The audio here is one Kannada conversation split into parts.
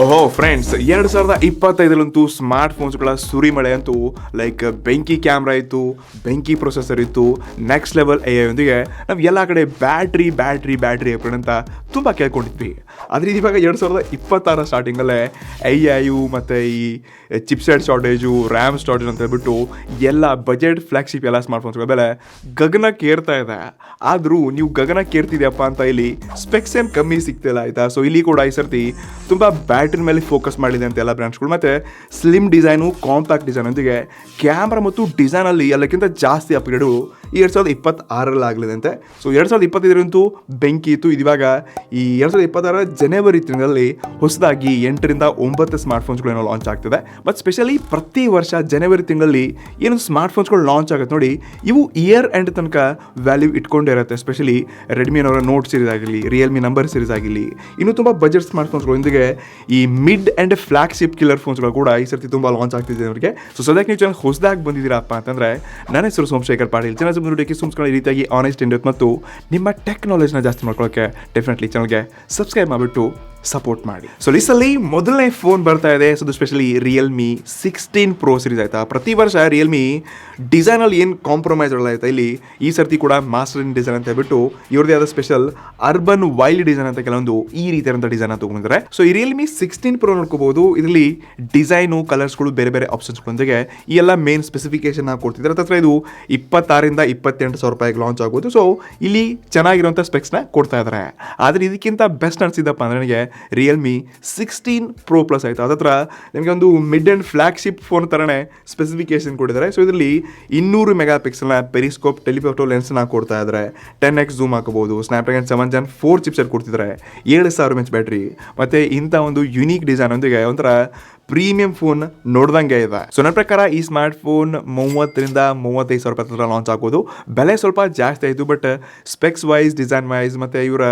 ಓಹೋ ಫ್ರೆಂಡ್ಸ್ ಎರಡು ಸಾವಿರದ ಇಪ್ಪತ್ತೈದರಂತೂ ಸ್ಮಾರ್ಟ್ ಫೋನ್ಸ್ಗಳ ಸುರಿಮಳೆ ಅಂತೂ ಲೈಕ್ ಬೆಂಕಿ ಕ್ಯಾಮ್ರಾ ಇತ್ತು, ಬೆಂಕಿ ಪ್ರೊಸೆಸರ್ ಇತ್ತು ನೆಕ್ಸ್ಟ್ ಲೆವೆಲ್ ಎ ಐಯೊಂದಿಗೆ ನಾವು ಎಲ್ಲ ಕಡೆ ಬ್ಯಾಟ್ರಿ ಬ್ಯಾಟ್ರಿ ಬ್ಯಾಟ್ರಿ ಅಂತ ತುಂಬ ಕೇಳ್ಕೊಂಡಿದ್ವಿ. ಆದರೆ ಇವಾಗ ಎರಡು ಸಾವಿರದ ಇಪ್ಪತ್ತಾರ ಸ್ಟಾರ್ಟಿಂಗಲ್ಲೇ ಐ ಐಯು ಮತ್ತು ಈ ಚಿಪ್ಸೆಟ್ ಶಾರ್ಟೇಜು ರ್ಯಾಮ್ ಶಾರ್ಟೇಜ್ ಅಂತ ಹೇಳ್ಬಿಟ್ಟು ಎಲ್ಲ ಬಜೆಟ್ ಫ್ಲಾಗ್ಶಿಪ್ ಎಲ್ಲ ಸ್ಮಾರ್ಟ್ ಫೋನ್ಸ್ಗಳ ಮೇಲೆ ಗಗನಕ್ಕೆ ಏರ್ತಾ ಇದೆ. ಆದರೂ ನೀವು ಗಗನಕ್ಕೆ ಏರ್ತಿದ್ಯಪ್ಪ ಅಂತ ಇಲ್ಲಿ ಸ್ಪೆಕ್ಸ್ ಕಮ್ಮಿ ಸಿಗ್ತಿಲ್ಲ, ಆಯಿತಾ? ಸೊ ಇಲ್ಲಿ ಕೂಡ ಈ ಸರ್ತಿ ತುಂಬ ಬ್ಯಾಟ್ರಿ ಮೇಲೆ ಫೋಕಸ್ ಮಾಡಿದೆ ಅಂತ ಎಲ್ಲ ಬ್ರ್ಯಾಂಡ್ಸ್ಗಳು ಮತ್ತು ಸ್ಲಿಮ್ ಡಿಸೈನು ಕಾಂಪ್ಯಾಕ್ಟ್ ಡಿಸೈನ್ ಒಂದಿಗೆ ಕ್ಯಾಮ್ರಾ ಮತ್ತು ಡಿಸೈನಲ್ಲಿ ಎಲ್ಲಕ್ಕಿಂತ ಜಾಸ್ತಿ ಅಪ್ಗ್ರೇಡು ಈ ಎರಡು ಸಾವಿರದ ಇಪ್ಪತ್ತಾರರಲ್ಲಿ ಆಗಲಿದೆ ಅಂತೆ ಸೊ ಎರಡು ಸಾವಿರದ ಇಪ್ಪತ್ತೈದರಂತೂ ಬೆಂಕಿ ಇತ್ತು. ಇದಿವಾಗ ಈ ಎರಡು ಸಾವಿರದ ಇಪ್ಪತ್ತಾರ ಜನವರಿ ತಿಂಗಳಲ್ಲಿ ಹೊಸದಾಗಿ ಎಂಟರಿಂದ ಒಂಬತ್ತು ಸ್ಮಾರ್ಟ್ ಫೋನ್ಸ್ಗಳೇನೋ ಲಾಂಚ್ ಆಗ್ತಿದೆ. ಬಟ್ ಸ್ಪೆಷಲಿ ಪ್ರತಿ ವರ್ಷ ಜನವರಿ ತಿಂಗಳಲ್ಲಿ ಏನು ಸ್ಮಾರ್ಟ್ ಫೋನ್ಸ್ಗಳು ಲಾಂಚ್ ಆಗುತ್ತೆ ನೋಡಿ, ಇವು ಇಯರ್ ಎಂಡ್ ತನಕ ವ್ಯಾಲ್ಯೂ ಇಟ್ಕೊಂಡಿರುತ್ತೆ ಸ್ಪೆಷಲಿ ರೆಡ್ಮಿನವರ ನೋಟ್ ಸೀರೀಸ್ ಆಗಲಿ ರಿಯಲ್ಮಿ ನಂಬರ್ ಸೀರೀಸ್ ಆಗಲಿ ಇನ್ನು ತುಂಬ ಬಜೆಟ್ ಸ್ಮಾರ್ಟ್ ಫೋನ್ಸ್ಗಳೊಂದಿಗೆ ಈ ಮಿಡ್ ಆ್ಯಂಡ್ ಫ್ಲಾಗ್ಶಿಪ್ ಕಿಲ್ಲರ್ ಫೋನ್ಸ್ಗಳು ಕೂಡ ಈ ಸರ್ತಿ ತುಂಬ ಲಾಂಚ್ ಆಗ್ತಿದೆ ಅವರಿಗೆ ಸೊ ಸದ್ಯಕ್ಕೆ ನೀವು ಚೆನ್ನಾಗಿ ಹೊಸದಾಗಿ ಬಂದಿದ್ದೀರಪ್ಪ ಅಂತಂದರೆ, ನನ್ನ ಹೆಸರು ಸೋಮಶೇಖರ್ ಪಾಟೀಲ್. ಚಾನಲ್ ನುಡಿಕೆ ಸುಮ್ಸ್ಕೊಂಡು ಈ ರೀತಿಯಾಗಿ ಆನೆಸ್ಟ್ ಇಂಡಿಯತ್ ಮತ್ತು ನಿಮ್ಮ ಟೆಕ್ನಾಲಜಿನ ಜಾಸ್ತಿ ಮಾಡ್ಕೊಳ್ಳೋಕ್ಕೆ ಡೆಫಿನೆಟ್ಲಿ ಚಾನಲ್ಗೆ ಸಬ್ಸ್ಕ್ರೈಬ್ ಮಾಡಿಬಿಟ್ಟು ಸಪೋರ್ಟ್ ಮಾಡಿ. ಸೊ ಲಿಸ್ಟಲ್ಲಿ ಮೊದಲನೇ ಫೋನ್ ಬರ್ತಾ ಇದೆ. ಸೊ ಅದು specially Realme sixteen pro series ಆಯ್ತಾ? ಪ್ರತಿ ವರ್ಷ ರಿಯಲ್ಮಿ ಡಿಸೈನಲ್ಲಿ ಏನು ಕಾಂಪ್ರಮೈಸ್ ಆಯ್ತಾ ಇಲ್ಲಿ ಈ ಸರ್ತಿ ಕೂಡ ಮಾಸ್ಟರ್ ಇನ್ ಡಿಸೈನ್ ಅಂತ ಹೇಳ್ಬಿಟ್ಟು ಇವ್ರದೇ ಆದ ಸ್ಪೆಷಲ್ ಅರ್ಬನ್ ವೈಲ್ಡ್ ಡಿಸೈನ್ ಅಂತ ಕೆಲವೊಂದು ಈ ರೀತಿಯಾದಂಥ ಡಿಸೈನ್ ತಗೊಂಡಿದ್ದಾರೆ. ಸೊ ಈ ರಿಯಲ್ಮಿ ಸಿಕ್ಸ್ಟೀನ್ ಪ್ರೋ ನೋಡ್ಕೋಬಹುದು. ಇದರಲ್ಲಿ ಡಿಸೈನು ಕಲರ್ಸ್ಗಳು ಬೇರೆ ಬೇರೆ ಆಪ್ಷನ್ಸ್ಗಳೊಂದಿಗೆ ಈ ಎಲ್ಲ ಮೇನ್ ಸ್ಪೆಸಿಫಿಕೇಶನ್ ಕೊಡ್ತಿದ್ದಾರೆ. ತತ್ರ ಇದು ಇಪ್ಪತ್ತಾರಿಂದ ಇಪ್ಪತ್ತೆಂಟು ಸಾವಿರ ರೂಪಾಯಿಗೆ ಲಾಂಚ್ ಆಗೋದು ಸೊ ಇಲ್ಲಿ ಚೆನ್ನಾಗಿರುವಂಥ ಸ್ಪೆಕ್ಸ್ನ ಕೊಡ್ತಾ ಇದ್ದಾರೆ. ಆದರೆ ಇದಕ್ಕಿಂತ ಬೆಸ್ಟ್ ಅನಿಸಿದ್ದಪ್ಪ ಅಂದರೆ ನನಗೆ ರಿಯಲ್ಮಿ ಸಿಕ್ಸ್ಟೀನ್ ಪ್ರೋ ಪ್ಲಸ್ ಆಯಿತು. ಅದತ್ರ ನಿಮಗೆ ಒಂದು ಮಿಡ್ ಆ್ಯಂಡ್ ಫ್ಲ್ಯಾಗ್ಶಿಪ್ ಫೋನ್ ಥರನೇ ಸ್ಪೆಸಿಫಿಕೇಶನ್ ಕೊಟ್ಟಿದ್ದಾರೆ. ಸೊ ಇದರಲ್ಲಿ ಇನ್ನೂರು ಮೆಗಾ ಪಿಕ್ಸೆಲ್ನ ಪೆರಿಸ್ಕೋಪ್ ಟೆಲಿಫೋಟೋ ಲೆನ್ಸ್ನ ಕೊಡ್ತಾ ಇದ್ದಾರೆ. ಟೆನ್ ಎಕ್ಸ್ ಜೂಮ್ ಹಾಕಬಹುದು Snapdragon seven gen four chipset ಕೊಡ್ತಿದ್ದಾರೆ. ಏಳು ಸಾವಿರ ಮೆಚ್ ಬ್ಯಾಟ್ರಿ ಮತ್ತು ಇಂಥ ಒಂದು ಯುನೀಕ್ ಡಿಸೈನ್ ಒಂದಿಗೆ ಒಂಥರ ಪ್ರೀಮಿಯಂ ಫೋನ್ ನೋಡ್ದಂಗೆ ಇದೆ. ಸೊ ನನ್ನ ಪ್ರಕಾರ ಈ ಸ್ಮಾರ್ಟ್ ಫೋನ್ ಮೂವತ್ತರಿಂದ ಮೂವತ್ತೈದು ಸಾವಿರ ರೂಪಾಯಿ ಲಾಂಚ್ ಆಗೋದು ಬೆಲೆ ಸ್ವಲ್ಪ ಜಾಸ್ತಿ ಆಯಿತು but specs wise design wise ಮತ್ತು ಇವರ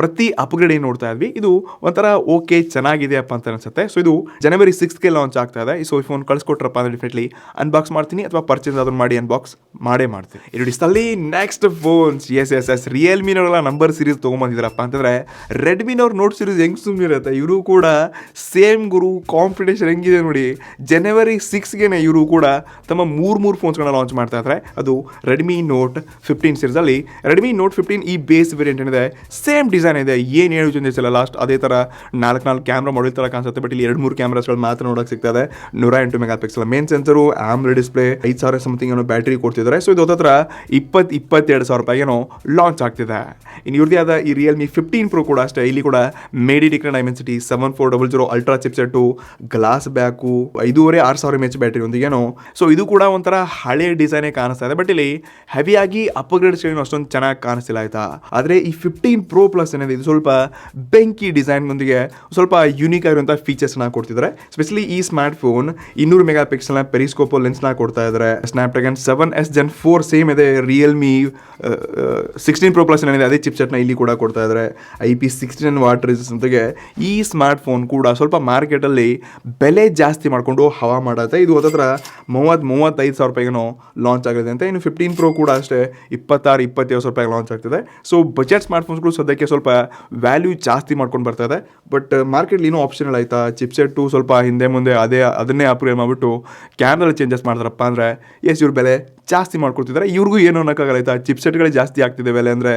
ಪ್ರತಿ ಅಪ್ಗ್ರೇಡ್ ಏನು ನೋಡ್ತಾ ಇದ್ವಿ, ಇದು ಒಂಥರ ಓಕೆ ಚೆನ್ನಾಗಿದೆಯಪ್ಪ ಅಂತ ಅನ್ಸುತ್ತೆ. ಸೊ ಇದು ಜನವರಿ ಸಿಕ್ಸ್ಗೆ ಲಾಂಚ್ ಆಗ್ತಾ ಇದೆ. ಸೊ ಈ ಫೋನ್ ಕಳಿಸ್ಕೊಟ್ರಪ್ಪ ಅಂದ್ರೆ ಡೆಫಿನೆಟ್ಲಿ ಅನ್ಬಾಕ್ಸ್ ಮಾಡ್ತೀನಿ ಅಥವಾ ಪರ್ಚೇಸ್ ಅದನ್ನು ಮಾಡಿ ಅನ್ಬಾಕ್ಸ್ ಮಾಡೇ ಮಾಡ್ತೀನಿ. ಇದು ಡಿಸ್ಟಲ್ಲಿ next phones is is is ರಿಯಲ್ಮಿನವರೆಲ್ಲ number series ತೊಗೊಂಬಂದಿದ್ದಾರಪ್ಪ ಅಂತಂದರೆ ರೆಡ್ಮಿನವ್ರ ನೋಟ್ ಸೀರೀಸ್ ಹೆಂಗೆ ಸುಮ್ಮನಿರುತ್ತೆ ಇವರು ಕೂಡ ಸೇಮ್ ಗುರು ಕಾಂಪಿಟೇಷನ್ ಹೆಂಗಿದೆ ನೋಡಿ. ಜನವರಿ ಸಿಕ್ಸ್ಗೆ ಇವರು ಕೂಡ ತಮ್ಮ ಮೂರು ಮೂರು ಫೋನ್ಸ್ಗಳನ್ನ ಲಾಂಚ್ ಮಾಡ್ತಾ ಇದ್ದಾರೆ ಅದು ರೆಡ್ಮಿ ನೋಟ್ ಫಿಫ್ಟೀನ್ ಸೀರೀಸಲ್ಲಿ ರೆಡ್ಮಿ ನೋಟ್ ಫಿಫ್ಟೀನ್ ಈ ಬೇಸ್ ವೇರಿಯಂಟ್ ಏನಿದೆ ಸೇಮ್ ಡಿಸೈನ್ ಇದೆ, ಏನು ಹೇಳು ಚೇಂಜಸ್ ಇಲ್ಲ ಲಾಸ್ಟ್ ಅದೇ ಥರ ನಾಲ್ಕು ನಾಲ್ಕು ಕ್ಯಾಮ್ರಾ ಮಾಡಲ್ ಥರ ಕಾಣಿಸುತ್ತೆ ಬಟ್ ಇಲ್ಲಿ ಎರಡು ಮೂರು ಕ್ಯಾಮ್ರಾಸ್ಗಳು ಮಾತ್ರ ನೋಡೋಕೆ ಸಿಗ್ತದೆ. ನೂರ ಎಂಟು mega pixel main sensor AMOLED display ಐದು ಸಾವಿರ ಸಮಥಿಂಗ್ ಏನೋ ಬ್ಯಾಟ್ರಿ ಕೊಡ್ತಿದ್ದಾರೆ. ಸೊ ಇದು ಹತ್ರ ಇಪ್ಪತ್ತು, ಇಪ್ಪತ್ತೆರಡು ಸಾವಿರ ರೂಪಾಯಿ ಏನೋ ಲಾಂಚ್ ಆಗ್ತಿದೆ. ಇನ್ನು ಇವ್ರದೇ ಆದ ಈ ರಿಯಲ್ಮಿ ಫಿಫ್ಟೀನ್ ಪ್ರೋ ಕೂಡ ಅಷ್ಟೇ, ಇಲ್ಲಿ ಕೂಡ MediaTek Dimensity seven four double zero ultra chipset glass back ಐದೂವರೆ ಆರು ಸಾವಿರ ಎಂ ಎಚ್ ಬ್ಯಾಟ್ರಿ ಒಂದಿಗೇನೋ ಸೊ ಇದು ಕೂಡ ಒಂಥರ ಹಳೆ ಡಿಸೈನೇ ಕಾಣಿಸ್ತಾ ಇದೆ ಬಟ್ ಇಲ್ಲಿ ಹೆವಿಯಾಗಿ ಅಪ್ಗ್ರೇಡ್ ಸ್ಕ್ರೀನ್ ಅಷ್ಟೊಂದು ಚೆನ್ನಾಗಿ ಕಾಣಿಸ್ತಿಲ್ಲ ಆಯ್ತಾ. ಆದರೆ ಈ ಫಿಫ್ಟೀನ್ ಪ್ರೋ ಪ್ಲಸ್ ಏನಿದೆ ಇದು ಸ್ವಲ್ಪ ಬೆಂಕಿ ಡಿಸೈನ್ನೊಂದಿಗೆ ಸ್ವಲ್ಪ ಯೂನಿಕ್ ಆಗಿರುವಂಥ ಫೀಚರ್ಸ್ನ ಕೊಡ್ತಿದ್ದಾರೆ ಸ್ಪೆಷಲಿ ಈ ಸ್ಮಾರ್ಟ್ ಫೋನ್ ಇನ್ನೂರು ಮೆಗಾ ಪಿಕ್ಸೆಲ್ನ ಪೆರಿಸ್ಕೋಪೋ ಲೆನ್ಸ್ನ ಕೊಡ್ತಾ ಇದ್ದಾರೆ Snapdragon seven S gen four same ಇದೆ. ರಿಯಲ್ಮಿ ಸಿಕ್ಸ್ಟೀನ್ ಪ್ರೋ ಪ್ಲಸ್ ಏನಿದೆ ಅದೇ ಚಿಪ್ಸೆಟ್ನ ಇಲ್ಲಿ ಕೂಡ ಕೊಡ್ತಾ ಇದ್ದಾರೆ ಐ ಪಿ ಸಿಕ್ಸ್ಟೀನ್ ವಾಟರ್ ಜೊತೆಗೆ ಈ ಸ್ಮಾರ್ಟ್ ಫೋನ್ ಕೂಡ ಸ್ವಲ್ಪ ಮಾರ್ಕೆಟಲ್ಲಿ ಬೆಲೆ ಜಾಸ್ತಿ ಮಾಡಿಕೊಂಡು ಹವಾ ಮಾಡುತ್ತೆ ಇದು ಹತ್ರ ಮೂವತ್ತು, ಮೂವತ್ತೈದು ಸಾವಿರ ರೂಪಾಯಿಗೇನೋ ಲಾಂಚ್ ಆಗಿದೆ ಅಂತ. ಇನ್ನು ಫಿಫ್ಟೀನ್ ಪ್ರೋ ಕೂಡ ಅಷ್ಟೇ ಇಪ್ಪತ್ತಾರು, ಇಪ್ಪತ್ತೇಳು ಸಾವಿರ ರೂಪಾಯಿಗೆ ಲಾಂಚ್ ಆಗ್ತಿದೆ. ಸೊ ಬಜೆಟ್ ಸ್ಮಾರ್ಟ್ ಫೋನ್ಸ್ಗಳು ಸದ್ಯಕ್ಕೆ ಸ್ವಲ್ಪ ವ್ಯಾಲ್ಯೂ ಜಾಸ್ತಿ ಮಾಡ್ಕೊಂಡು ಬರ್ತಾ ಇದೆ. ಬಟ್ ಮಾರ್ಕೆಟ್ಲಿ ಇನ್ನೂ ಆಪ್ಷನ್ ಆಯ್ತಾ? ಚಿಪ್ಸೆಟ್ಟು ಸ್ವಲ್ಪ ಹಿಂದೆ ಮುಂದೆ ಅದೇ, ಅದನ್ನೇ ಅಪ್ಗ್ರೇಡ್ ಮಾಡಿಬಿಟ್ಟು ಕ್ಯಾಮ್ರಲ್ಲಿ ಚೇಂಜಸ್ ಮಾಡ್ತಾರಪ್ಪ ಅಂದರೆ ಎಸ್ ಇವ್ರ ಬೆಲೆ ಜಾಸ್ತಿ ಮಾಡ್ಕೊಡ್ತಿದ್ದಾರೆ ಇವ್ರಿಗೂ ಏನು ಅನ್ನೋಕ್ಕಾಗಲ್ಲ ಚಿಪ್ಸೆಟ್ಗಳೇ ಜಾಸ್ತಿ ಆಗ್ತಿದೆ ಬೆಲೆ ಅಂದರೆ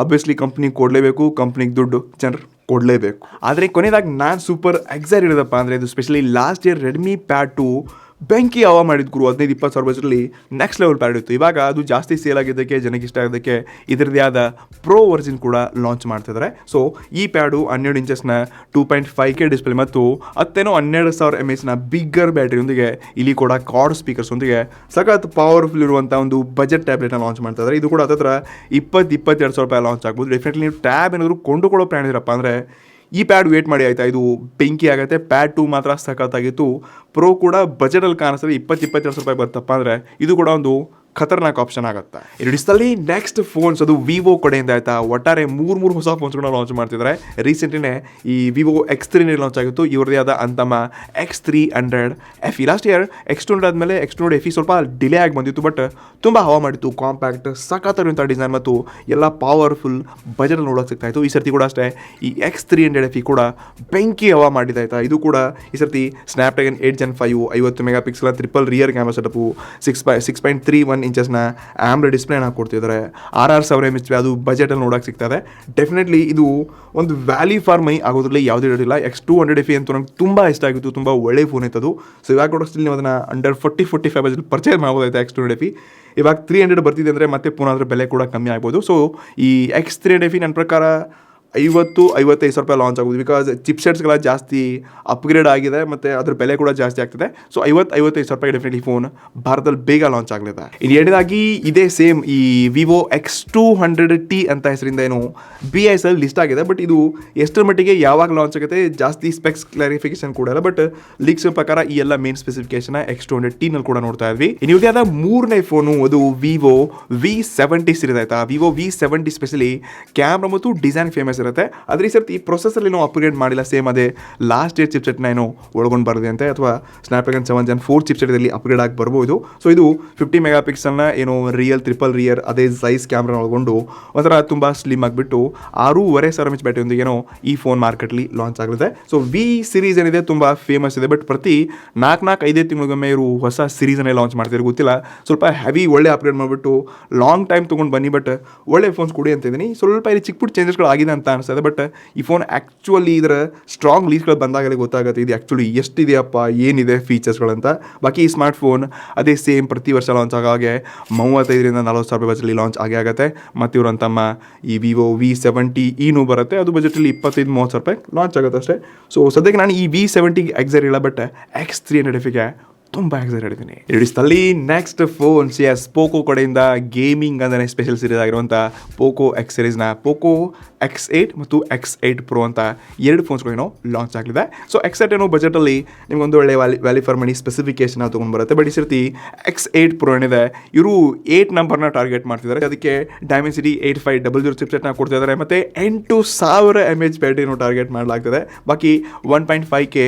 ಆಬ್ವಿಯಸ್ಲಿ ಕಂಪ್ನಿ ಕೊಡಲೇಬೇಕು ಕಂಪ್ನಿಗೆ ದುಡ್ಡು ಜನರು ಕೊಡಲೇಬೇಕು. ಆದರೆ ಕೊನೆಯದಾಗಿ ನಾನು ಸೂಪರ್ ಎಕ್ಸೈಟ್ ಇರೋದಪ್ಪ ಅಂದರೆ, ಇದು specially last year Redmi pad two ಬೆಂಕಿ ಹವಾ ಮಾಡಿದ ಗುರು? ಹದಿನೈದು, ಇಪ್ಪತ್ತು ಸಾವಿರ ಬಜೆಟಲ್ಲಿ ನೆಕ್ಸ್ಟ್ ಲೆವೆಲ್ ಪ್ಯಾಡ್ ಇತ್ತು. ಇವಾಗ ಅದು ಜಾಸ್ತಿ ಸೇಲ್ ಆಗಿದ್ದಕ್ಕೆ, ಜನಕ್ಕೆ ಇಷ್ಟ ಆಗೋದಕ್ಕೆ ಇದರದೇ ಆದ ಪ್ರೋ ವರ್ಜಿನ್ ಕೂಡ ಲಾಂಚ್ ಮಾಡ್ತಿದ್ದಾರೆ ಸೊ ಈ ಪ್ಯಾಡು ಹನ್ನೆರಡು ಇಂಚಸ್ನ two point five K display ಮತ್ತು ಹತ್ತೇನೋ ಹನ್ನೆರಡು ಸಾವಿರ ಎಂ ಎಚ್ನ ಬಿಗ್ಗರ್ ಬ್ಯಾಟ್ರಿಯೊಂದಿಗೆ ಇಲ್ಲಿ ಕೂಡ ಕಾರ್ಡ್ ಸ್ಪೀಕರ್ಸೊಂದಿಗೆ ಸಖತ್ ಪವರ್ಫುಲ್ ಇರುವಂಥ ಒಂದು ಬಜೆಟ್ ಟ್ಯಾಬ್ಲೆಟ್ನ ಲಾಂಚ್ ಮಾಡ್ತಾ ಇದ್ದಾರೆ ಇದು ಕೂಡ ಹತ್ತಿರ ಇಪ್ಪತ್ತು, ಇಪ್ಪತ್ತೆರಡು ಸಾವಿರ ರೂಪಾಯಿ ಲಾಂಚ್ ಆಗ್ಬೋದು. ಡೆಫಿನೆಟ್ಲಿ ನೀವು ಟ್ಯಾಬ್ ಏನಾದರೂ ಕೊಂಡುಕೊಳ್ಳೋ ಪ್ಲ್ಯಾನ್ ಇದ್ದೀರಪ್ಪ ಅಂದರೆ ಈ ಪ್ಯಾಡ್ ವೇಟ್ ಮಾಡಿ ಆಯ್ತಾ? ಇದು ಬೆಂಕಿ ಆಗುತ್ತೆ, ಪ್ಯಾಡ್ ಟು ಮಾತ್ರ ಸಖತ್ತಾಗಿತ್ತು. ಪ್ರೋ ಕೂಡ ಬಜೆಟಲ್ಲಿ ಕಾಣಿಸ್ತದೆ, ಇಪ್ಪತ್ತು ಇಪ್ಪತ್ತೆರಡು ಸಾವಿರ ರೂಪಾಯಿ ಬರ್ತಪ್ಪ ಅಂದರೆ ಇದು ಕೂಡ ಒಂದು ಖತರ್ನಾಕ್ ಆಪ್ಷನ್ ಆಗುತ್ತೆ? ಇಡಿಸ್ತಲ್ಲಿ ನೆಕ್ಸ್ಟ್ ಫೋನ್ಸ್ ಅದು ವಿವೋ ಕಡೆಯಿಂದ ಆಯ್ತಾ? ಒಟ್ಟಾರೆ ಮೂರು ಮೂರು ಹೊಸ ಫೋನ್ಸ್ಗಳನ್ನ ಲಾಂಚ್ ಮಾಡ್ತಿದ್ದಾರೆ ರೀಸೆಂಟ್ಲಿನೇ ಈ ವಿವೋ ಎಕ್ಸ್ ತ್ರೀನೇ ಲಾಂಚ್ ಆಗಿತ್ತು. ಇವ್ರದೇ ಆದ ಅಂತಮ್ಮ X three hundred F E last year X two hundred ಆದಮೇಲೆ ಎಕ್ಸ್ ಟು ಎಫ್ ಇ ಸ್ವಲ್ಪ ಡಿಲೇ ಆಗಿ ಬಂದಿತ್ತು ಬಟ್ ತುಂಬ ಹವಾ ಮಾಡಿತ್ತು. ಕಾಂಪ್ಯಾಕ್ಟ್ ಸಖತ್ತಿರುವಂಥ ಡಿಸೈನ್ ಮತ್ತು ಎಲ್ಲ ಪವರ್ಫುಲ್ ಬಜೆಟ್ ನೋಡೋಕೆ ಸಿಗ್ತಾ ಇತ್ತು. ಈ ಸರ್ತಿ ಕೂಡ ಅಷ್ಟೇ, ಈ X three hundred F E ಕೂಡ ಬೆಂಕಿ ಹವಾ ಮಾಡಿದೆ ಆಯ್ತಾ? ಇದು ಕೂಡ ಈ ಸರ್ತಿ ಸ್ನ್ಯಾಪ್ಡ್ರಾಗನ್ ಏಟ್ ಜನ್ ಫೈವ್ ಐವತ್ತು mega pixel triple rear camera setup six pie six point three one ಇಂಚಸ್ನ AMOLED ಡಿಸ್ಪ್ಲೇನ ಕೊಡ್ತಿದ್ದಾರೆ ಆರ್ ಆರ್ ಸಾವಿರ ಎಂ ಎಚ್ ಅದು ಬಜೆಟಲ್ಲಿ ನೋಡೋಕೆ ಸಿಗ್ತದೆ ಡೆಫಿನೆಟ್ಲಿ ಇದು ಒಂದು ವ್ಯಾಲಿ ಫಾರ್ ಮೈ ಆಗೋದ್ರಲ್ಲಿ ಯಾವುದೇ ಇರೋದಿಲ್ಲ. ಎಕ್ಸ್ ಟು ಹಂಡ್ರೆಡ್ ಎಫ್ ಅಂತೂ ನಂಗೆ ತುಂಬ ಇಷ್ಟ ಆಗಿತ್ತು, ತುಂಬ ಒಳ್ಳೆ ಫೋನ್ ಇತ್ತು ಸೊ ಇವಾಗ ಕೂಡ ಸ್ಟಿಲ್ ನೀವು ಅದನ್ನು under forty forty five budget purchase ಮಾಡ್ಬೋದಾಯ್ತು X two hundred F ಇವಾಗ ತ್ರೀ ಹಂಡ್ರೆಡ್ ಬರ್ತಿದೆ ಅಂದರೆ ಮತ್ತೆ ಪುನಃ ಅದರ ಬೆಲೆ ಕೂಡ ಕಮ್ಮಿ ಆಗ್ಬೋದು. ಸೊ ಈ ಎಕ್ಸ್ ತ್ರೀ ಹಂಡ್ರೆಡ್ ಎಫ್ ನನ್ನ ಪ್ರಕಾರ ಐವತ್ತು, ಐವತ್ತೈದು ಸಾವಿರ ರೂಪಾಯಿ ಲಾಂಚ್ ಆಗೋದು. ಬಿಕಾಸ್ ಚಿಪ್ಸೆಟ್ಸ್ಗಳ ಜಾಸ್ತಿ ಅಪ್ಗ್ರೇಡ್ ಆಗಿದೆ, ಮತ್ತು ಅದ್ರ ಬೆಲೆ ಕೂಡ ಜಾಸ್ತಿ ಆಗ್ತದೆ. ಸೊ ಐವತ್ತು, ಐವತ್ತೈದು ಸಾವಿರ ರೂಪಾಯಿ ಡೆಫಿನೆಟ್ಲಿ ಫೋನ್ ಭಾರತದಲ್ಲಿ ಬೇಗ ಲಾಂಚ್ ಆಗಲಿದೆ. ಇನ್ನು ಎರಡನೇದಾಗಿ ಇದೇ ಸೇಮ್ ಈ Vivo X two hundred T ಅಂತ ಹೆಸರಿಂದ ಏನು ಬಿ ಎಸ್ ಎಲ್ ಲಿಸ್ಟ್ ಆಗಿದೆ. ಬಟ್ ಇದು ಎಷ್ಟರ ಮಟ್ಟಿಗೆ ಯಾವಾಗ ಲಾಂಚ್ ಆಗುತ್ತೆ ಜಾಸ್ತಿ ಸ್ಪೆಕ್ಸ್ ಕ್ಲಾರಿಫಿಕೇಶನ್ ಕೂಡ ಇಲ್ಲ. ಬಟ್ ಲೀಕ್ಸ್ ಪ್ರಕಾರ ಈ ಎಲ್ಲ main specification X two hundred ಟಿನಲ್ಲಿ ಕೂಡ ನೋಡ್ತಾ ಇದ್ವಿ. ಇನ್ನು ಇವ್ರದ್ದು ಮೂರನೇ ಫೋನು ಅದು Vivo V seventy ಸಿರಿದಾಯ್ತಾ Vivo V seventy specially camera ಮತ್ತು ಡಿಸೈನ್ ಫೇಮಸ್ ಇರುತ್ತೆ. ಆದರೆ ಈ ಸರ್ತಿ ಈ ಪ್ರೊಸೆಸರ್ ಏನೋ ಅಪ್ಗ್ರೇಡ್ ಮಾಡಿಲ್ಲ ಸೇಮ್ ಅದೇ ಲಾಸ್ಟ್ ಇಯರ್ ಚಿಪ್ಸೆಟ್ನ ಏನು ಒಳಗೊಂಡು ಬರದೆ ಅಂತೆ, ಅಥವಾ ಸ್ನ್ಯಾಪ್ಡ್ರಾಗನ್ ಸೆವೆನ್ ಜನ್ ಫೋರ್ ಚಿಪ್ಸೆಟ್ದಲ್ಲಿ ಅಪ್ಗ್ರೇಡ್ ಆಗಿ ಬರ್ಬೋದು. ಸೊ ಇದು ಫಿಫ್ಟಿ ಮೆಗಾ ಪಿಕ್ಸಲ್ನ ಏನು ರಿಯಲ್ ಟ್ರಿಪಲ್ ರಿಯರ್ ಅದೇ ಸೈಜ್ ಕ್ಯಾಮ್ರಾ ಒಳಗೊಂಡು ಒಂಥರ ತುಂಬ ಸ್ಲಿಮ್ ಆಗಿಬಿಟ್ಟು ಆರೂವರೆ ಸಾವಿರ ಮಿಚ್ ಬ್ಯಾಟ್ರಿಯೊಂದಿಗೆ ಏನೋ ಈ ಫೋನ್ ಮಾರ್ಕೆಟ್ಲಿ ಲಾಂಚ್ ಆಗುತ್ತೆ. ಸೊ ವಿ ಸಿರೀಸ್ ಏನಿದೆ ತುಂಬ ಫೇಮಸ್ ಇದೆ ಬಟ್ ಪ್ರತಿ ನಾಲ್ಕು ನಾಲ್ಕು ಐದೇ ತಿಂಗಳಿಗೊಮ್ಮೆ ಇವರು ಹೊಸ ಸಿರೀಸನ್ನೇ ಲಾಂಚ್ ಮಾಡ್ತಿದ್ರು ಗೊತ್ತಿಲ್ಲ. ಸ್ವಲ್ಪ ಹೆವಿ ಒಳ್ಳೆ ಅಪ್ಗ್ರೇಡ್ ಮಾಡಿಬಿಟ್ಟು ಲಾಂಗ್ ಟೈಮ್ ತೊಗೊಂಡು ಬನ್ನಿ ಬಟ್ ಒಳ್ಳೆ ಫೋನ್ಸ್ ಕೊಡಿ ಅಂತ ಇದ್ದೀನಿ. ಸ್ವಲ್ಪ ಇಲ್ಲಿ ಚಿಕ್ಕ ಪುಟ್ಟ ಚೇಂಜಸ್ಗಳು ಆಗಿದೆ ಅಂತ ಅನಿಸ್ತದೆ ಬಟ್ ಈ ಫೋನ್ ಆ್ಯಕ್ಚುಲಿ ಇದರ ಸ್ಟ್ರಾಂಗ್ ಲೀಸ್ಗಳು ಬಂದಾಗಲೇ ಗೊತ್ತಾಗುತ್ತೆ, ಇದು ಆ್ಯಕ್ಚುಲಿ ಎಷ್ಟಿದೆಯಪ್ಪ, ಏನಿದೆ ಫೀಚರ್ಸ್ಗಳಂತ ಬಾಕಿ ಈ ಸ್ಮಾರ್ಟ್ ಫೋನ್ ಅದೇ ಸೇಮ್ ಪ್ರತಿ ವರ್ಷ ಲಾಂಚ್ ಆಗೋ ಹಾಗೆ ಮೂವತ್ತೈದರಿಂದ ನಲವತ್ತು ಸಾವಿರ ಬಜೆಟಲ್ಲಿ ಲಾಂಚ್ ಆಗೇ ಆಗುತ್ತೆ. ಮತ್ತು ಇವರು ಅಂತಮ್ಮ ಈ ವಿವೋ ವಿ ಸೆವೆಂಟಿ ಇನ್ನೂ ಬರುತ್ತೆ, ಅದು ಬಜೆಟಲ್ಲಿ ಇಪ್ಪತ್ತೈದು, ಮೂವತ್ತು ಸಾವಿರ ರೂಪಾಯಿ ಲಾಂಚ್ ಆಗುತ್ತೆ ಅಷ್ಟೇ. ಸೊ ಸದ್ಯಕ್ಕೆ ನಾನು ಈ ವಿ ಸೆವೆಂಟಿಗೆ ಎಕ್ಸೈಟ್ ಇಲ್ಲ ಬಟ್ ಎಕ್ಸ್ ತ್ರೀ ಹಂಡ್ರೆಡ್ ಎಫ್ಗೆ ತುಂಬ ಎಕ್ಸೈಟ್ ಇದ್ದೀನಿ. ಇಡಿಸ್ತಲ್ಲಿ ನೆಕ್ಸ್ಟ್ ಫೋನ್ಸ್ ಎಸ್ ಪೋಕೋ ಕಡೆಯಿಂದ ಗೇಮಿಂಗ್ ಅಂದರೆ ಸ್ಪೆಷಲ್ ಸೀರೀಸ್ ಆಗಿರುವಂಥ ಪೋಕೋ ಎಕ್ಸ್ ಸೀರೀಸ್ನ ಪೋಕೋ ಎಕ್ಸ್ ಏಯ್ಟ್ ಮತ್ತು ಎಕ್ಸ್ ಏಯ್ಟ್ ಪ್ರೋ ಅಂತ ಎರಡು ಫೋನ್ಸ್ಗಳೇನೋ ಲಾಂಚ್ ಆಗಲಿದೆ. ಸೊ ಎಕ್ಸ್ ಏಟ್ ಏನೋ ಬಜೆಟಲ್ಲಿ ನಿಮಗೊಂದು ಒಳ್ಳೆ value value for money specification ತೊಗೊಂಡು ಬರುತ್ತೆ. ಬಟ್ ಈ ಸರ್ತಿ ಎಕ್ಸ್ ಏಯ್ಟ್ ಪ್ರೋ ಏನಿದೆ, ಇವರು ಏಯ್ಟ್ ನಂಬರ್ನ ಟಾರ್ಗೆಟ್ ಮಾಡ್ತಿದ್ದಾರೆ. ಅದಕ್ಕೆ Dimensity eight five double zero ಚಿಪ್ಸೆಟ್ನ ಕೊಡ್ತಿದ್ದಾರೆ. ಮತ್ತು ಎಂಟು ಸಾವಿರ ಎಂ ಎಚ್ ಬ್ಯಾಟ್ರಿನೂ ಟಾರ್ಗೆಟ್ ಮಾಡಲಾಗ್ತದೆ. ಬಾಕಿ one point five K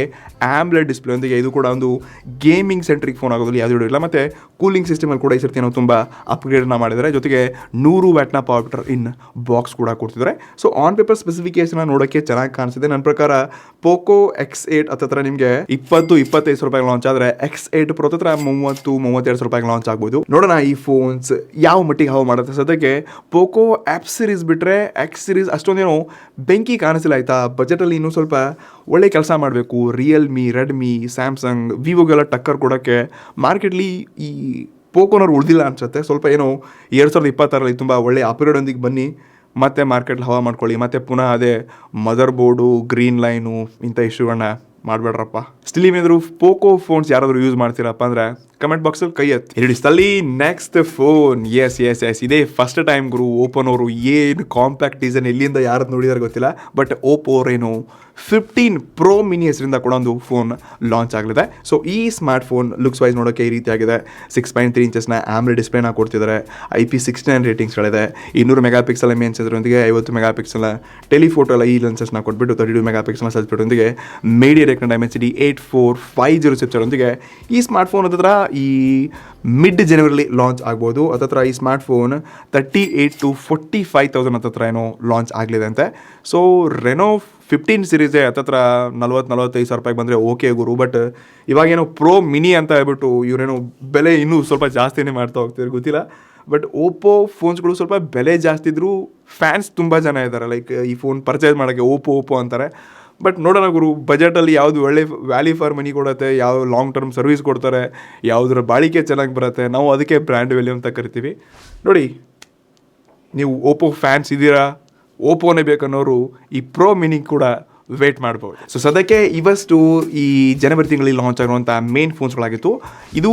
AMOLED display ಅಂದರೆ ಇದು ಕೂಡ ಒಂದು ಗೇಮಿಂಗ್ ಸೆಂಟ್ರಿಕ್ ಫೋನ್ ಆಗೋದಿಲ್ಲ ಯಾವುದೂ ಇಲ್ಲ ಮತ್ತು ಕೂಲಿಂಗ್ ಸಿಸ್ಟಮಲ್ಲಿ ಕೂಡ ಈ ಸರ್ತಿ ನಾವು ತುಂಬ ಅಪ್ಗ್ರೇಡ್ನ ಮಾಡಿದ್ದಾರೆ. ಜೊತೆಗೆ ನೂರು ವ್ಯಾಟ್ನ ಪವರ್ ಇನ್ ಬಾಕ್ಸ್ ಕೂಡ ಕೊಡ್ತಿದ್ದಾರೆ. ಸೊ ಆನ್ ಪೇಪರ್ ಸ್ಪೆಸಿಫಿಕೇಶನ್ ನೋಡೋಕೆ ಚೆನ್ನಾಗಿ ಕಾಣಿಸಿದೆ ನನ್ನ ಪ್ರಕಾರ ಪೋಕೋ ಎಕ್ಸ್ ಏಟ್ ಹತ್ತತ್ರ ನಿಮಗೆ ಇಪ್ಪತ್ತು, ಇಪ್ಪತ್ತೈದು ಸಾವಿರ ರೂಪಾಯಿ ಲಾಂಚ್ ಆದರೆ ಎಕ್ಸ್ ಏಟ್ ಪ್ರೋ ಹತ್ರ ಮೂವತ್ತು, ಮೂವತ್ತೆರಡು ಸಾವಿರ ರೂಪಾಯಿ ಲಾಂಚ್ ಆಗ್ಬೋದು. ನೋಡೋಣ ಈ ಫೋನ್ಸ್ ಯಾವ ಮಟ್ಟಿಗೆ ಹಾವು ಮಾಡುತ್ತೆ. ಸದ್ಯಕ್ಕೆ ಪೋಕೋ ಆ್ಯಪ್ ಸಿರೀಸ್ ಬಿಟ್ಟರೆ ಎಕ್ಸ್ ಸಿರೀಸ್ ಅಷ್ಟೊಂದೇನು ಬೆಂಕಿ ಕಾಣಿಸಿಲ್ಲ ಆಯಿತಾ? ಬಜೆಟಲ್ಲಿ ಇನ್ನೂ ಸ್ವಲ್ಪ ಒಳ್ಳೆ ಕೆಲಸ ಮಾಡಬೇಕು. ರಿಯಲ್ಮಿ ರೆಡ್ಮಿ ಸ್ಯಾಮ್ಸಂಗ್ ವಿವೋಗೆಲ್ಲ ಟಕ್ಕರ್ ಕೊಡೋಕ್ಕೆ ಮಾರ್ಕೆಟ್ಲಿ ಈ ಪೋಕೋನವ್ರು ಉಳಿದಿಲ್ಲ ಅನ್ಸುತ್ತೆ. ಸ್ವಲ್ಪ ಏನೋ ಎರಡು ಸಾವಿರದ ಇಪ್ಪತ್ತಾರಲ್ಲಿ ತುಂಬ ಒಳ್ಳೆ ಅಪ್ಗ್ರೇಡ್ ಒಂದಿಗೆ ಬನ್ನಿ. ಮತ್ತೆ ಮಾರ್ಕೆಟ್ಲಿ ಹವಾ ಮಾಡ್ಕೊಳ್ಳಿ ಮತ್ತೆ ಪುನಃ ಅದೇ ಮದರ್ ಬೋರ್ಡು ಗ್ರೀನ್ ಲೈನು ಇಂಥ ಇಶ್ಯೂಗಳನ್ನ ಮಾಡಬೇಡ್ರಪ್ಪ. ಸ್ಟಿಲ್ ಏನಾದರೂ ಪೋಕೋ ಫೋನ್ಸ್ ಯಾರಾದರೂ ಯೂಸ್ ಮಾಡ್ತೀರಪ್ಪ ಅಂದರೆ ಕಮೆಂಟ್ ಬಾಕ್ಸಲ್ಲಿ ಕೈ ಎತ್ತಿ. ಸ್ಥಳೀ next phone yes yes yes ಇದೇ ಫಸ್ಟ್ ಟೈಮ್ ಗುರು ಓಪನ್ ಅವರು ಏನು ಕಾಂಪ್ಯಾಕ್ಟ್ ಡಿಸೈನ್ ಎಲ್ಲಿಂದ ಯಾರು ನೋಡಿದಾರೆ ಗೊತ್ತಿಲ್ಲ. ಬಟ್ ಓಪೋ ಅವರೇನು ಫಿಫ್ಟೀನ್ ಪ್ರೋ ಮಿನಿ ಹೆಸರಿಂದ ಕೂಡ ಒಂದು ಫೋನ್ ಲಾಂಚ್ ಆಗಲಿದೆ. ಸೊ ಈ ಸ್ಮಾರ್ಟ್ ಫೋನ್ ಲುಕ್ಸ್ ವೈಸ್ ನೋಡೋಕ್ಕೆ ಈ ರೀತಿಯಾಗಿದೆ. ಸಿಕ್ಸ್ ಪಾಯಿಂಟ್ ತ್ರೀ ಇಂಚಸ್ನ ಆಮ್ರೆ ಡಿಸ್ಪ್ಲೇನ ಕೊಡ್ತಿದ್ದಾರೆ ಐ ಪಿ ಸಿಕ್ಸ್ಟಿ ನೈನ್ ರೇಟಿಂಗ್ಸ್ಗಳಿದೆ ಇನ್ನೂರು ಮೆಗಾ ಪಿಕ್ಸಲ್ ಎಂ ಎನ್ಸದ್ರೊಂದಿಗೆ ಐವತ್ತು ಮೆಗಾ ಪಿಕ್ಸಲ್ ಟೆಲಿಫೋಟೋ ಎಲ್ಲ ಈ ಲೆನ್ಸಸ್ನ ಕೊಟ್ಬಿಟ್ಟು ತರ್ಟಿ ಟು ಮೆಗಾ ಪಿಕ್ಸಲ್ ಸಜ್ಬಿಟ್ಟೊಂದಿಗೆ ಮೇಡಿಯಾ ಟೆಕ್ನ Dimensity eight four five zero ಸಿಪ್ಸರೊಂದಿಗೆ ಈ ಸ್ಮಾರ್ಟ್ ಫೋನ್ ಹತ್ರ ಈ ಮಿಡ್ ಜನವರಿಲಿ ಲಾಂಚ್ ಆಗ್ಬೋದು. ಅದತ್ರ ಈ smartphone thirty eight to forty five thousand ಹತ್ತತ್ರ ಏನೋ ಲಾಂಚ್ ಆಗಲಿದೆ ಅಂತೆ. ಸೊ ರೆನೋ ಫಿಫ್ಟೀನ್ ಸೀರೀಸೇ ಹತ್ತತ್ರ ನಲ್ವತ್ತು ನಲ್ವತ್ತೈದು ಸಾವಿರ ರೂಪಾಯಿಗೆ ಬಂದರೆ ಓಕೆ ಗುರು. ಬಟ್ ಇವಾಗೇನೋ ಪ್ರೋ ಮಿನಿ ಅಂತ ಹೇಳ್ಬಿಟ್ಟು ಇವರೇನೋ ಬೆಲೆ ಇನ್ನೂ ಸ್ವಲ್ಪ ಜಾಸ್ತಿನೇ ಮಾಡ್ತಾ ಹೋಗ್ತಿದ್ರು, ಗೊತ್ತಿಲ್ಲ. ಬಟ್ ಓಪೋ ಫೋನ್ಸ್ಗಳು ಸ್ವಲ್ಪ ಬೆಲೆ ಜಾಸ್ತಿ ಇದ್ದರೂ ಫ್ಯಾನ್ಸ್ ತುಂಬ ಜನ ಇದ್ದಾರೆ ಲೈಕ್ ಈ ಫೋನ್ ಪರ್ಚೇಸ್ ಮಾಡೋಕ್ಕೆ ಓಪೋ ಓಪೋ ಅಂತಾರೆ. ಬಟ್ ನೋಡೋಣ ಗುರು ಬಜೆಟಲ್ಲಿ ಯಾವುದು ಒಳ್ಳೆ ವ್ಯಾಲ್ಯೂ ಫಾರ್ ಮನಿ ಕೊಡುತ್ತೆ, ಯಾವ ಲಾಂಗ್ ಟರ್ಮ್ ಸರ್ವಿಸ್ ಕೊಡ್ತಾರೆ, ಯಾವುದರ ಬಾಳಿಕೆ ಚೆನ್ನಾಗಿ ಬರುತ್ತೆ, ನಾವು ಅದಕ್ಕೆ ಬ್ರ್ಯಾಂಡ್ ವ್ಯಾಲ್ಯೂ ಅಂತ ಕರಿತೀವಿ. ನೋಡಿ, ನೀವು ಓಪೋ ಫ್ಯಾನ್ಸ್ ಇದ್ದೀರಾ ಓಪೋನೇ ಬೇಕನ್ನೋರು ಈ ಪ್ರೋ ಮಿನಿ ಕೂಡ ವೇಟ್ ಮಾಡ್ಬೋದು. ಸೊ ಸದ್ಯಕ್ಕೆ ಇವಷ್ಟು ಈ ಜನವರಿ ತಿಂಗಳಲ್ಲಿ ಲಾಂಚ್ ಆಗಿರುವಂಥ ಮೇನ್ ಫೋನ್ಸ್ಗಳಾಗಿತ್ತು ಇದು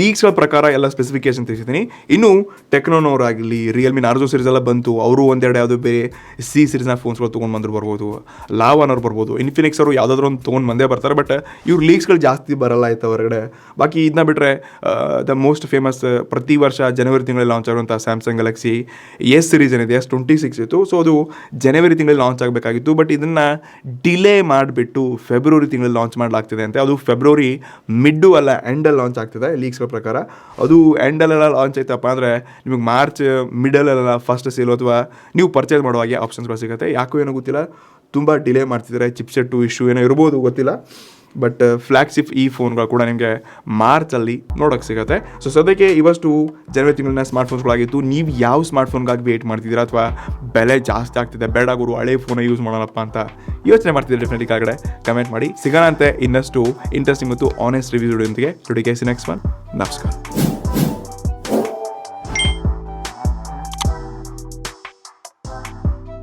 ಲೀಕ್ಸ್ಗಳ ಪ್ರಕಾರ ಎಲ್ಲ ಸ್ಪೆಸಿಫಿಕೇಶನ್ ತಿಳಿಸಿದ್ದೀನಿ. ಇನ್ನು ಟೆಕ್ನೋನವರಾಗಲಿ ರಿಯಲ್ಮಿ ನಾರ್ಜೋ ಸೀರೀಸ್ ಎಲ್ಲ ಬಂತು. ಅವರು ಒಂದೆರಡು ಯಾವುದೋ ಬೇರೆ ಸಿ ಸೀರೀಸ್ನ ಫೋನ್ಸ್ಗಳು ತೊಗೊಂಡು ಬಂದರು ಬರ್ಬೋದು. ಲಾವನವ್ರು ಬರ್ಬೋದು. ಇನ್ಫಿನಿಕ್ಸ್ ಅವರು ಯಾವುದಾದ್ರೂ ಒಂದು ತೊಗೊಂಡು ಬಂದೇ ಬರ್ತಾರೆ. ಬಟ್ ಇವ್ರ ಲೀಕ್ಸ್ಗಳು ಜಾಸ್ತಿ ಬರಲ್ಲ ಆಯ್ತು ಹೊರಗಡೆ. ಬಾಕಿ ಇದನ್ನ ಬಿಟ್ಟರೆ ದ ಮೋಸ್ಟ್ ಫೇಮಸ್ ಪ್ರತಿ ವರ್ಷ ಜನವರಿ ತಿಂಗಳಲ್ಲಿ ಲಾಂಚ್ ಆಗಿರುವಂಥ ಸ್ಯಾಮ್ಸಂಗ್ ಗಲಾಕ್ಸಿ ಎಸ್ ಸೀರೀಸ್ ಏನಿದೆ ಎಸ್ ಟ್ವೆಂಟಿ ಸಿಕ್ಸ್ ಇತ್ತು. ಸೊ ಅದು ಜನವರಿ ತಿಂಗಳಲ್ಲಿ ಲಾಂಚ್ ಆಗಬೇಕಾಗಿತ್ತು. ಬಟ್ ಇದನ್ನು ಡಿಲೇ ಮಾಡಿಬಿಟ್ಟು ಫೆಬ್ರವರಿ ತಿಂಗಳಲ್ಲಿ ಲಾಂಚ್ ಮಾಡಲಾಗ್ತಿದೆ ಅಂತೆ. ಅದು ಫೆಬ್ರವರಿ ಮಿಡ್ಡು ಅಲ್ಲ ಎಂಡಲ್ಲಿ ಲಾಂಚ್ ಆಗ್ತಿದೆ ಲೀಕ್ಸ್ಗಳ ಪ್ರಕಾರ. ಅದು ಎಂಡಲ್ಲೆಲ್ಲ ಲಾಂಚ್ ಆಯ್ತಪ್ಪ ಅಂದರೆ ನಿಮಗೆ ಮಾರ್ಚ್ ಮಿಡಲಲ್ಲೆಲ್ಲ ಫಸ್ಟ್ ಸೇಲ್ ಅಥವಾ ನೀವು ಪರ್ಚೇಸ್ ಮಾಡುವಾಗೆ ಆಪ್ಷನ್ಸ್ಗಳು ಸಿಗುತ್ತೆ. ಯಾಕೋ ಏನೋ ಗೊತ್ತಿಲ್ಲ, ತುಂಬ ಡಿಲೇ ಮಾಡ್ತಿದ್ದಾರೆ ಚಿಪ್ಸೆಟ್ಟು ಇಶ್ಯೂ ಏನೋ ಇರ್ಬೋದು, ಗೊತ್ತಿಲ್ಲ. ಬಟ್ ಫ್ಲ್ಯಾಗ್ಶಿಪ್ ಈ ಫೋನ್ಗಳು ಕೂಡ ನಿಮಗೆ ಮಾರ್ಚಲ್ಲಿ ನೋಡೋಕೆ ಸಿಗುತ್ತೆ. ಸೊ ಸದ್ಯಕ್ಕೆ ಇವಷ್ಟು ಜನವರಿ ತಿಂಗಳಿನ ಸ್ಮಾರ್ಟ್ಫೋನ್ಸ್ಗಳಾಗಿತ್ತು ನೀವು ಯಾವ ಸ್ಮಾರ್ಟ್ಫೋನ್ಗಾಗಿ ವೇಟ್ ಮಾಡ್ತಿದ್ದೀರಾ? ಅಥವಾ ಬೆಲೆ ಜಾಸ್ತಿ ಆಗ್ತಿದೆ, ಬೇಡ ಗುರು, ಹಳೆ ಫೋನ್ ಯೂಸ್ ಮಾಡೋಣಪ್ಪ ಅಂತ ಯೋಚನೆ ಮಾಡ್ತಿದ್ದೆ ಡೆಫಿನೆಟ್ಲಿ ಕೆಳಗಡೆ ಕಮೆಂಟ್ ಮಾಡಿ. ಸಿಗೋಣ ಅಂತೆ ಇನ್ನಷ್ಟು ಇಂಟ್ರೆಸ್ಟಿಂಗ್ ಮತ್ತು ಆನೆಸ್ಟ್ ರಿವ್ಯೂಸ್ ವಿಡಿಯೋಂದಿಗೆ ಕೆ ಸಿ ನೆಕ್ಸ್ಟ್ ಒನ್ ನಮಸ್ಕಾರ.